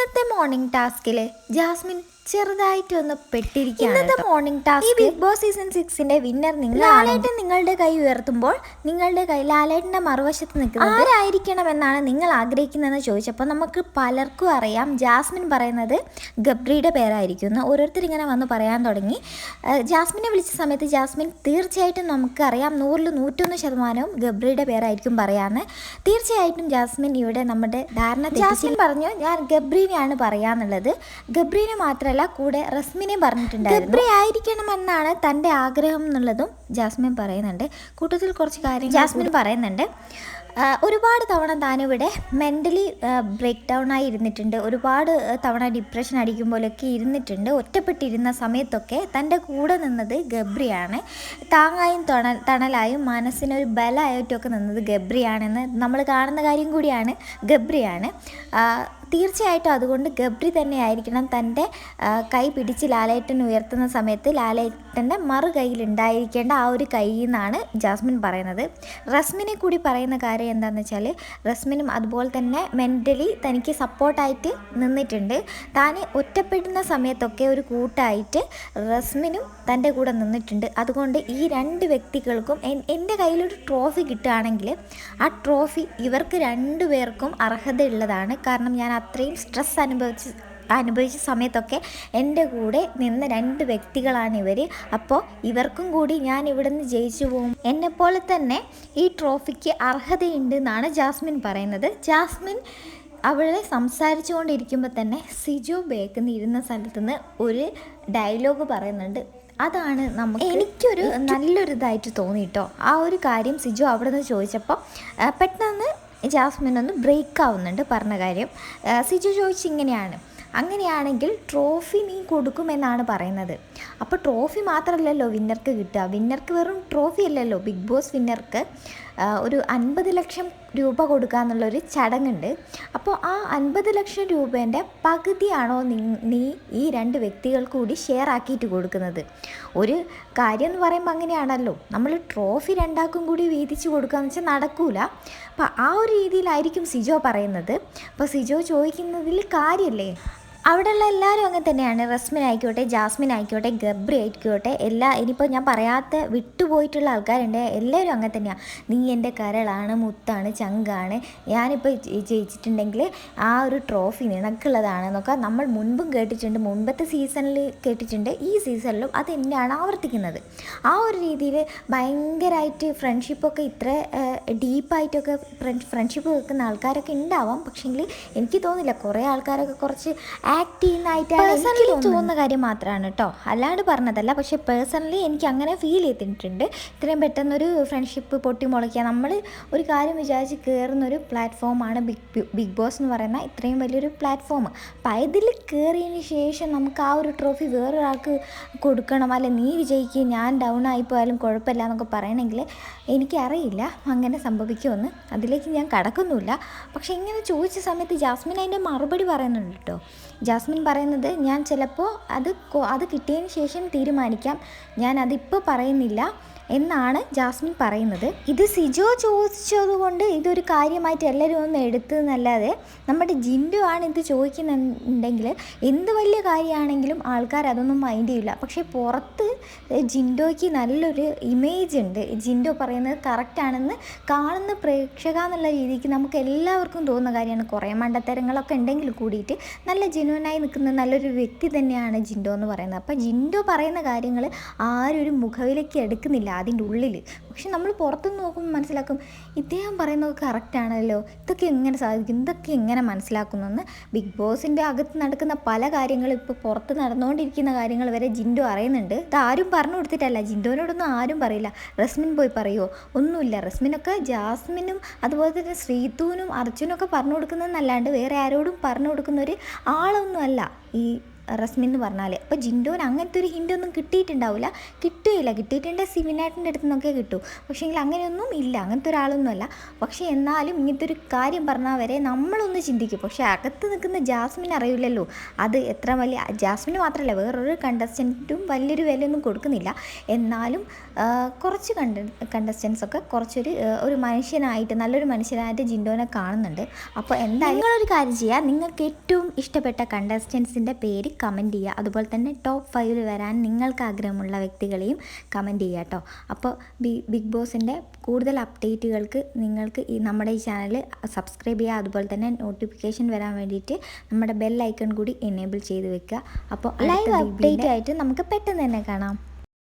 ഇന്നത്തെ മോർണിംഗ് ടാസ്കിൽ ജാസ്മിൻ ചെറുതായിട്ടൊന്ന് പെട്ടിരിക്കുകയാണ് ഇന്നത്തെ മോർണിംഗ് ടാസ്ക് ഈ ബിഗ് ബോസ് സീസൺ സിക്സിന്റെ വിന്നർ നിങ്ങൾ ലാലേട്ടൻ നിങ്ങളുടെ കൈ ഉയർത്തുമ്പോൾ നിങ്ങളുടെ കൈ ലാലേട്ടന്റെ മറുവശത്ത് നിൽക്കുന്നത് ആരായിരിക്കണം എന്നാണ് നിങ്ങൾ ആഗ്രഹിക്കുന്നതെന്ന് ചോദിച്ചപ്പോൾ നമുക്ക് പലർക്കും അറിയാം. ജാസ്മിൻ പറയുന്നത് ഗബ്രിയുടെ പേരായിരിക്കും എന്ന് ഓരോരുത്തർ ഇങ്ങനെ വന്ന് പറയാൻ തുടങ്ങി. ജാസ്മിനെ വിളിച്ച സമയത്ത് ജാസ്മിൻ തീർച്ചയായിട്ടും നമുക്കറിയാം നൂറിൽ നൂറ്റൊന്ന് ശതമാനവും ഗബ്രിയുടെ പേരായിരിക്കും പറയാന്ന്. തീർച്ചയായിട്ടും ജാസ്മിൻ ഇവിടെ നമ്മുടെ ധാരണ ജാസ്മിൻ പറഞ്ഞു ഞാൻ ഗബ്രീനെയാണ് പറയാന്നുള്ളത്. ഗബ്രീനെ മാത്രമല്ല കൂടെ റസ്മിനെ പറഞ്ഞിട്ടുണ്ടായിരുന്നു. ഗബ്രി ആയിരിക്കണമെന്നാണ് തന്റെ ആഗ്രഹം എന്നുള്ളതും ജാസ്മിൻ പറയുന്നുണ്ട്. കൂട്ടത്തിൽ കുറച്ച് കാര്യം ജാസ്മിൻ പറയുന്നുണ്ട്. ഒരുപാട് തവണ താനിവിടെ മെന്റലി ബ്രേക്ക് ഡൗൺ ആയി ഇരുന്നിട്ടുണ്ട്. ഒരുപാട് തവണ ഡിപ്രഷൻ അടിക്കുമ്പോഴൊക്കെ ഇരുന്നിട്ടുണ്ട്. ഒറ്റപ്പെട്ടിരുന്ന സമയത്തൊക്കെ തന്റെ കൂടെ നിന്നത് ഗബ്രിയാണ്. താങ്ങായും തണ തണലായും മനസ്സിനൊരു ബലമായിട്ടൊക്കെ നിന്നത് ഗബ്രിയാണെന്ന് നമ്മൾ കാണുന്ന കാര്യം കൂടിയാണ് ഗബ്രിയാണ്. തീർച്ചയായിട്ടും അതുകൊണ്ട് ഗബ്രി തന്നെ ആയിരിക്കണം തന്റെ കൈ പിടിച്ച് ലാലേട്ടൻ ഉയർത്തുന്ന സമയത്ത് ലാലേട്ടന്റെ മറു കയ്യിൽ ഉണ്ടായിരിക്കേണ്ട ആ ഒരു കൈയിൽ നിന്നാണ് ജാസ്മിൻ പറയുന്നത്. റസ്മിനെ കൂടി പറയുന്ന കാര്യം എന്താണെന്ന് വെച്ചാൽ റസ്മിനും അതുപോലെ തന്നെ മെന്റലി തനിക്ക് സപ്പോർട്ടായിട്ട് നിന്നിട്ടുണ്ട്. താൻ ഒറ്റപ്പെടുന്ന സമയത്തൊക്കെ ഒരു കൂട്ടായിട്ട് റസ്മിനും തന്റെ കൂടെ നിന്നിട്ടുണ്ട്. അതുകൊണ്ട് ഈ രണ്ട് വ്യക്തികൾക്കും എൻ- എന്റെ കയ്യിലൊരു ട്രോഫി കിട്ടുകയാണെങ്കിൽ ആ ട്രോഫി ഇവർക്ക് രണ്ടുപേർക്കും അർഹതയുള്ളതാണ്. കാരണം ഞാൻ അത്രയും സ്ട്രെസ് അനുഭവിച്ച് അനുഭവിച്ച സമയത്തൊക്കെ എന്റെ കൂടെ നിന്ന രണ്ട് വ്യക്തികളാണ് ഇവർ അപ്പോൾ ഇവർക്കും കൂടി ഞാൻ ഇവിടുന്ന് ജയിച്ചു പോകും എന്നെപ്പോലെ തന്നെ ഈ ട്രോഫിക്ക് അർഹതയുണ്ട് എന്നാണ് ജാസ്മിൻ പറയുന്നത്. ജാസ്മിൻ അവളെ സംസാരിച്ചു കൊണ്ടിരിക്കുമ്പോൾ തന്നെ സിജോ ബേക്കുന്ന ഇരുന്ന സ്ഥലത്ത് നിന്ന് ഒരു ഡയലോഗ് പറയുന്നുണ്ട്. അതാണ് നമുക്ക് എനിക്കൊരു നല്ലൊരു ഇതായിട്ട് തോന്നിയിട്ടോ ആ ഒരു കാര്യം സിജു അവിടെ നിന്ന് ചോദിച്ചപ്പോൾ പെട്ടെന്ന് ജാസ്മിൻ ഒന്ന് ബ്രേക്ക് ആവുന്നുണ്ട് പറഞ്ഞ കാര്യം. സിജു ചോദിച്ചിങ്ങനെയാണ് അങ്ങനെയാണെങ്കിൽ ട്രോഫി നീ കൊടുക്കുമെന്നാണ് പറയുന്നത്. അപ്പോൾ ട്രോഫി മാത്രമല്ലല്ലോ വിന്നർക്ക് കിട്ടുക. വിന്നർക്ക് വെറും ട്രോഫി അല്ലല്ലോ. ബിഗ് ബോസ് വിന്നർക്ക് ഒരു അൻപത് ലക്ഷം രൂപ കൊടുക്കുക എന്നുള്ളൊരു ചടങ്ങുണ്ട്. അപ്പോൾ ആ അൻപത് ലക്ഷം രൂപേന്റെ പകുതിയാണോ നി- ഈ രണ്ട് വ്യക്തികൾ കൂടി ഷെയർ ആക്കിയിട്ട് കൊടുക്കുന്നത്? ഒരു കാര്യം എന്ന് പറയുമ്പോൾ അങ്ങനെയാണല്ലോ. നമ്മൾ ട്രോഫി രണ്ടാക്കും കൂടി വീതിച്ച് കൊടുക്കുക എന്ന് വെച്ചാൽ നടക്കൂല. അപ്പോൾ ആ ഒരു രീതിയിലായിരിക്കും സിജോ പറയുന്നത്. അപ്പോൾ സിജോ ചോദിക്കുന്നതിൽ കാര്യമല്ലേ അവിടെയുള്ള എല്ലാവരും അങ്ങനെ തന്നെയാണ്. റസ്മിൻ ആയിക്കോട്ടെ ജാസ്മിൻ ആയിക്കോട്ടെ ഗബ്രി ആയിക്കോട്ടെ എല്ലാ ഇനിയിപ്പോൾ ഞാൻ പറയാത്ത വിട്ടുപോയിട്ടുള്ള ആൾക്കാരുണ്ട്. എല്ലാവരും അങ്ങനെ തന്നെയാണ് നീ എന്റെ കരളാണ് മുത്താണ് ചങ്കാണ്. ഞാനിപ്പോൾ ജയി- ജയിച്ചിട്ടുണ്ടെങ്കിൽ ആ ഒരു ട്രോഫി നിനക്കുള്ളതാണ് നിനക്കുള്ളതാണെന്നൊക്കെ നമ്മൾ മുൻപും കേട്ടിട്ടുണ്ട്. മുൻപത്തെ സീസണിൽ കേട്ടിട്ടുണ്ട്. ഈ സീസണിലും അത് തന്നെയാണ് ആവർത്തിക്കുന്നത്. ആ ഒരു രീതിയിൽ ഭയങ്കരമായിട്ട് ഫ്രണ്ട്ഷിപ്പൊക്കെ ഇത്ര ഡീപ്പായിട്ടൊക്കെ ഫ്രണ്ട്ഷിപ്പ് വെക്കുന്ന ആൾക്കാരൊക്കെ ഉണ്ടാവാം. പക്ഷേങ്കിൽ എനിക്ക് തോന്നില്ല കുറേ ആൾക്കാരൊക്കെ കുറച്ച് ആക്ട് ചെയ്യുന്നതായിട്ടാണ് പേഴ്സണലി തോന്നുന്ന കാര്യം മാത്രമാണ് കേട്ടോ അല്ലാണ്ട് പറഞ്ഞതല്ല. പക്ഷെ പേഴ്സണലി എനിക്ക് അങ്ങനെ ഫീൽ ചെയ്തിട്ടുണ്ട്. ഇത്രയും പെട്ടെന്നൊരു ഫ്രണ്ട്ഷിപ്പ് പൊട്ടി മുളയ്ക്കുക. നമ്മൾ ഒരു കാര്യം വിചാരിച്ച് കയറുന്ന ഒരു പ്ലാറ്റ്ഫോമാണ് ബിഗ് ബിഗ് ബോസ് എന്ന് പറയുന്ന ഇത്രയും വലിയൊരു പ്ലാറ്റ്ഫോം അപ്പം അതിൽ കയറിയതിന് ശേഷം നമുക്ക് ആ ഒരു ട്രോഫി വേറൊരാൾക്ക് കൊടുക്കണം. അല്ലെ നീ വിജയിക്കുക ഞാൻ ഡൗൺ ആയിപ്പോയാലും കുഴപ്പമില്ല എന്നൊക്കെ പറയണമെങ്കിൽ എനിക്കറിയില്ല അങ്ങനെ സംഭവിക്കുമെന്ന് അതിലേക്ക് ഞാൻ കടക്കുന്നുമില്ല. പക്ഷേ ഇങ്ങനെ ചോദിച്ച സമയത്ത് ജാസ്മിൻ അതിന്റെ മറുപടി പറയുന്നുണ്ട് കേട്ടോ ജാസ്മിൻ പറയുന്നത് ഞാൻ ചിലപ്പോൾ അത് അത് കിട്ടിയതിന് ശേഷം തീരുമാനിക്കാം. ഞാൻ അതിപ്പോൾ പറയുന്നില്ല. എന്നാണ് ജാസ്മിൻ പറയുന്നത്. ഇത് സിജോ ചോദിച്ചതുകൊണ്ട് ഇതൊരു കാര്യമായിട്ട് എല്ലാവരും ഒന്ന് എടുത്തു എന്നല്ലാതെ നമ്മുടെ ജിൻഡു ആണ് ഇത് ചോദിക്കുന്നുണ്ടെങ്കിൽ എന്ത് വലിയ കാര്യമാണെങ്കിലും ആൾക്കാർ അതൊന്നും മൈൻഡ് ചെയ്യില്ല പക്ഷേ പുറത്ത് ജിൻഡോയ്ക്ക് നല്ലൊരു ഇമേജ് ഉണ്ട്. ജിൻഡോ പറയുന്നത് കറക്റ്റാണെന്ന് കാണുന്ന പ്രേക്ഷക എന്നുള്ള രീതിക്ക് നമുക്ക് എല്ലാവർക്കും തോന്നുന്ന കാര്യമാണ്. കുറേ മണ്ടത്തരങ്ങളൊക്കെ ഉണ്ടെങ്കിൽ കൂടിയിട്ട് നല്ല ജെനുവനായി നിൽക്കുന്ന നല്ലൊരു വ്യക്തി തന്നെയാണ് ജിൻഡോ എന്ന് പറയുന്നത്. അപ്പോൾ ജിൻഡോ പറയുന്ന കാര്യങ്ങൾ ആരും ഒരു മുഖവിലേക്ക് എടുക്കുന്നില്ല. അതിന്റെ ഉള്ളിൽ പക്ഷെ നമ്മൾ പുറത്തുനിന്ന് നോക്കുമ്പോൾ മനസ്സിലാക്കും ഇദ്ദേഹം പറയുന്നത് കറക്റ്റാണല്ലോ ഇതൊക്കെ എങ്ങനെ സാധിക്കും? ഇതൊക്കെ എങ്ങനെ മനസ്സിലാക്കുന്നെന്ന് ബിഗ് ബോസിന്റെ അകത്ത് നടക്കുന്ന പല കാര്യങ്ങളും ഇപ്പോൾ പുറത്ത് നടന്നുകൊണ്ടിരിക്കുന്ന കാര്യങ്ങൾ വരെ ജിൻഡോ അറിയുന്നുണ്ട്. ഇത് ആരും പറഞ്ഞു കൊടുത്തിട്ടല്ല. ജിൻഡോനോടൊന്നും ആരും പറയില്ല. റസ്മിൻ പോയി പറയുമോ ഒന്നുമില്ല. റസ്മിനൊക്കെ ജാസ്മിനും അതുപോലെ തന്നെ ശ്രീതുവിനും അർജുനൊക്കെ പറഞ്ഞു കൊടുക്കുന്നതെന്നല്ലാണ്ട് വേറെ ആരോടും പറഞ്ഞു കൊടുക്കുന്ന ഒരു ആളൊന്നുമല്ല. ഈ റസ്മിൻ എന്ന് പറഞ്ഞാൽ അപ്പോൾ ജിൻഡോന് അങ്ങനത്തെ ഒരു ഹിന്റ് ഒന്നും കിട്ടിയിട്ടുണ്ടാവില്ല. കിട്ടുകയില്ല. കിട്ടിയിട്ടുണ്ടെങ്കിൽ സിവിനായിട്ടിന്റെ അടുത്ത് നിന്നൊക്കെ കിട്ടും. പക്ഷേങ്കിൽ അങ്ങനെയൊന്നും ഇല്ല. അങ്ങനത്തെ ഒരാളൊന്നുമല്ല. പക്ഷേ എന്നാലും ഇങ്ങനത്തെ ഒരു കാര്യം പറഞ്ഞാൽ വരെ നമ്മളൊന്ന് ചിന്തിക്കും. പക്ഷേ അകത്ത് നിൽക്കുന്ന ജാസ്മിൻ അറിയില്ലല്ലോ. അത് എത്ര വലിയ ജാസ്മിന് മാത്രമല്ല വേറൊരു കണ്ടസ്റ്റന്റും വലിയൊരു വിലയൊന്നും കൊടുക്കുന്നില്ല. എന്നാലും കുറച്ച് കണ്ട കണ്ടസ്റ്റൻസ് ഒക്കെ കുറച്ചൊരു ഒരു മനുഷ്യനായിട്ട് നല്ലൊരു മനുഷ്യനായിട്ട് ജിൻഡോനെ കാണുന്നുണ്ട്. അപ്പോൾ എന്തായാലും നിങ്ങളൊരു കാര്യം ചെയ്യുക നിങ്ങൾക്ക് ഏറ്റവും ഇഷ്ടപ്പെട്ട കണ്ടസ്റ്റൻസിന്റെ പേര് കമന്റ് ചെയ്യുക. അതുപോലെ തന്നെ ടോപ്പ് ഫൈവിൽ വരാൻ നിങ്ങൾക്ക് ആഗ്രഹമുള്ള വ്യക്തികളെയും കമന്റ് ചെയ്യുക കേട്ടോ അപ്പോൾ ബി ബിഗ് ബോസിന്റെ കൂടുതൽ അപ്ഡേറ്റുകൾക്ക് നിങ്ങൾക്ക് ഈ നമ്മുടെ ഈ ചാനൽ സബ്സ്ക്രൈബ് ചെയ്യുക. അതുപോലെ തന്നെ നോട്ടിഫിക്കേഷൻ വരാൻ വേണ്ടിയിട്ട് നമ്മുടെ ബെൽ ഐക്കൺ കൂടി എനേബിൾ ചെയ്ത് വെക്കുക. അപ്പോൾ ലൈവ് അപ്ഡേറ്റ് ആയിട്ട് നമുക്ക് പെട്ടെന്ന് തന്നെ കാണാം.